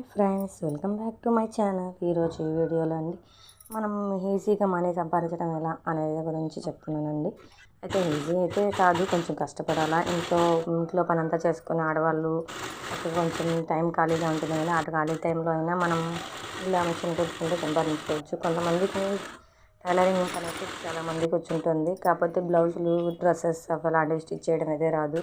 Hi friends welcome back to my channel. ఈరోజు ఈ వీడియోలో అండి మనం ఈజీగా మనీ సంపాదించడం ఎలా అనేది గురించి చెప్తున్నానండి. అయితే ఈజీ అయితే కాదు కొంచెం కష్టపడాలా. ఇంట్లో ఇంట్లో పని అంతా చేసుకుని ఆడవాళ్ళు కొంచెం టైం ఖాళీగా ఉంటుంది కదా అటు ఖాళీ టైంలో అయినా మనం ఇలా మిషన్ కొట్టుకుంటే సంపాదించుకోవచ్చు. కొంతమందికి టైలరింగ్ అనేది అయితే చాలా మందికి వచ్చి ఉంటుంది కాకపోతే బ్లౌజులు డ్రెస్సెస్ అలాంటివి స్టిచ్ చేయడం అయితే రాదు.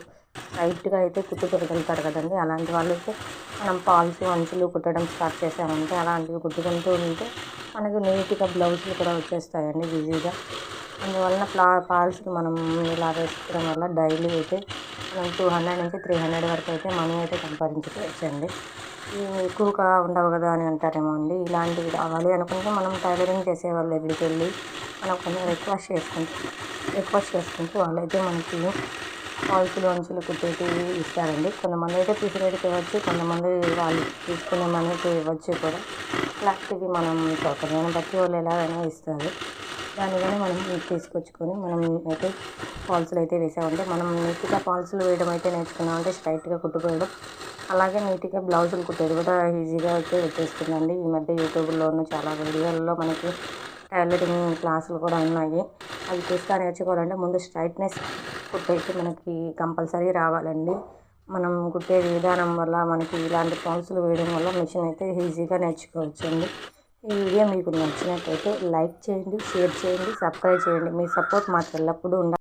టైట్గా అయితే కుట్టు పెరుగుతారు కదండి. అలాంటి వాళ్ళైతే మనం పాల్స్ అంచులు కుట్టడం స్టార్ట్ చేసామంటే అలాంటివి కుట్టుకుంటూ ఉంటే మనకు నీట్గా బ్లౌజులు కూడా వచ్చేస్తాయండి ఈజీగా. అందువలన ప్లా పాల్స్కి మనం ఇలా వేసుకోవడం వల్ల డైలీ అయితే టూ హండ్రెడ్ నుంచి త్రీ హండ్రెడ్ వరకు అయితే మనీ అయితే సంపాదించుకోవచ్చండి. ఎక్కువగా ఉండవు కదా అని అంటారేమో అండి. ఇలాంటివి కావాలి అనుకుంటే మనం టైలరింగ్ చేసే వాళ్ళ దగ్గరికి వెళ్ళి మనం కొంచెం రిక్వెస్ట్ చేసుకుంటాం రిక్వెస్ట్ చేసుకుంటూ వాళ్ళైతే మనకి పాల్సులు అంచులు కుట్టేటివి ఇస్తారండి. కొంతమంది అయితే పిసిరేటికి ఇవ్వచ్చు కొంతమంది వాళ్ళు తీసుకునే మనీకి ఇవ్వచ్చు కూడా. ఇలాంటివి మనం సౌకర్యాన్ని బట్టి వాళ్ళు ఎలాగైనా ఇస్తారు. దానివల్ల మనం తీసుకొచ్చుకొని మనం అయితే ఫాల్స్లు అయితే వేసామంటే మనం నీట్గా ఫాల్స్లు వేయడం అయితే నేర్చుకున్నామంటే స్ట్రైట్గా కుట్టుకోవడం. అలాగే నీట్గా బ్లౌజులు కుట్టేది కూడా ఈజీగా అయితే వచ్చేస్తుందండి ఈ మధ్య యూట్యూబ్లోనూ చాలా వీడియోల్లో మనకి టైలరింగ్ క్లాసులు కూడా ఉన్నాయి. అవి చూస్తా నేర్చుకోవాలంటే ముందు స్ట్రైట్నెస్ కుట్టేసి మనకి కంపల్సరీ రావాలండి. మనం కుట్టే విధానం వల్ల మనకి ఇలాంటి ఫాల్స్లు వేయడం వల్ల మిషన్ అయితే ఈజీగా నేర్చుకోవచ్చండి. ఈ వీడియో మీకు నచ్చినట్లయితే లైక్ చేయండి షేర్ చేయండి సబ్స్క్రైబ్ చేయండి. మీ సపోర్ట్ మాకు ఎల్లప్పుడూ ఉండాలి.